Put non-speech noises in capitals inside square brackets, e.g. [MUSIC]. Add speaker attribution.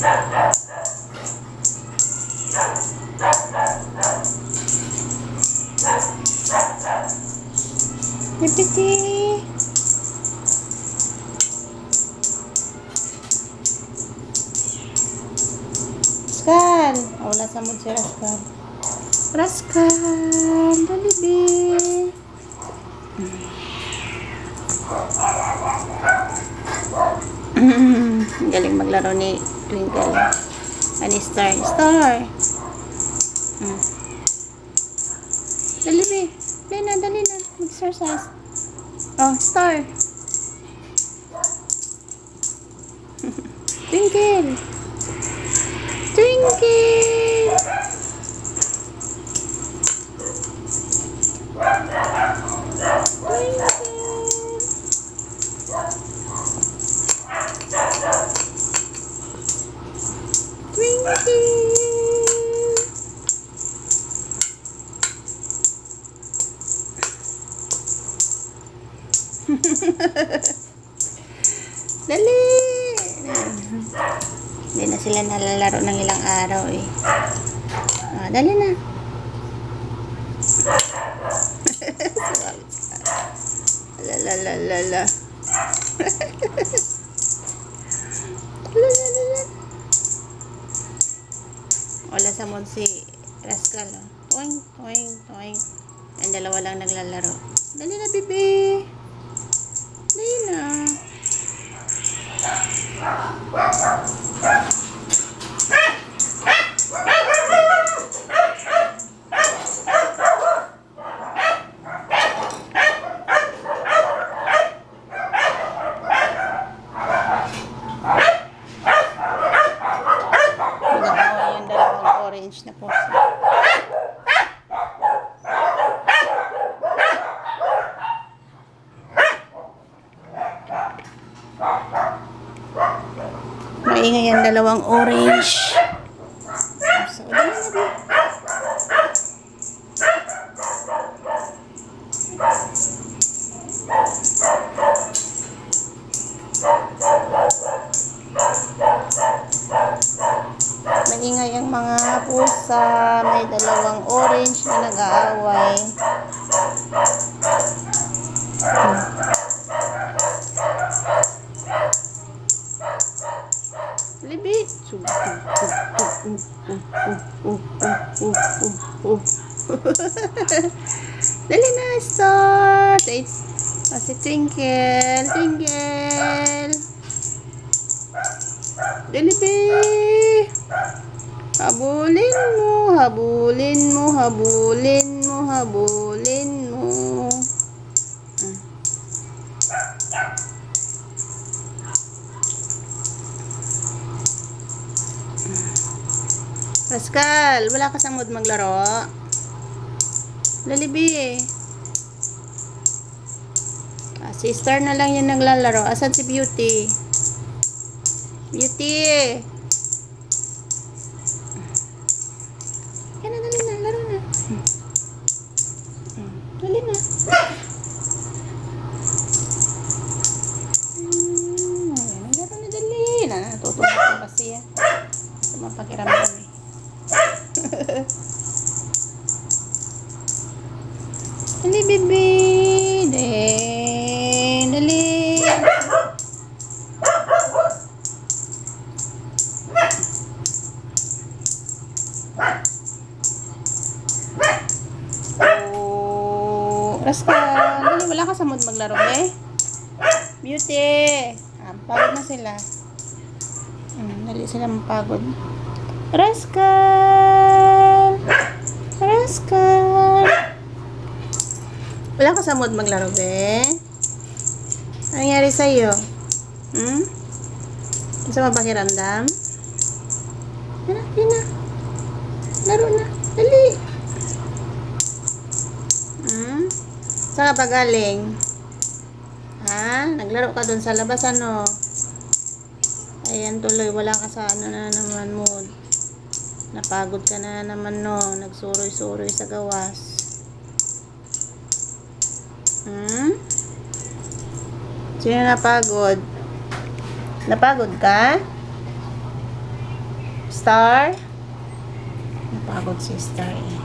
Speaker 1: Yippee! Rascal! Oh, wala sa mood si Rascal. Rascal! Jollibee! [CLEARS THROAT] Galing maglaro ni Twinkle. Ani Star. Star. Mm. Dali, be. Dali na, dali na. Mag-exercise. Oh, Star. [LAUGHS] Twinkle. Twinkle. [LAUGHS] Dali! Hindi na sila nalalaro ng ilang araw eh. Ah, dali na. la la la la la la la la. Wala sa mood si Rascal. Oh. Toing, toing. Ang dalawa lang naglalaro. Dali na, bibi. Dali na. Pinakawa yung dalawang orange na puso. Maingay yung dalawang orange. Pusa. May dalawang orange na nag-aaway. Libit. Uh, [LAUGHS] uh. Dali na, start. Ay, oh, si Twinkle. Twinkle. Dali, be. Habulin mo, habulin mo, habulin mo, habulin mo. Ah. Pascal, wala ka sa mood maglaro? Lalibi eh. Ah, si Star na lang yung naglalaro. Asan si Beauty? Beauty! Dali na. Hmm, laro na dali. Na, natutulog ko kasi yan. Ito mapakiramdam eh. [LAUGHS] Dali, bebe. Oh, Rascal. Dali, wala ka sa mood maglaro, eh. Beauty. Ah, pagod na sila. Hmm, dali sila mapagod. Rascal. Rascal. Wala ka sa mood maglaro, be? Ano nangyari sa'yo? Hmm? Ano mapakiramdam? Yan na, yan na. Laro na. Dali. Hmm? Saan ka? Ha? Naglaro ka dun sa labas, ano? Ayan tuloy, wala ka sa ano na naman mood. Napagod ka na naman, no? Nagsuroy-suroy sa gawas. Hmm? Sino napagod? Napagod ka? Star? Napagod si Star eh.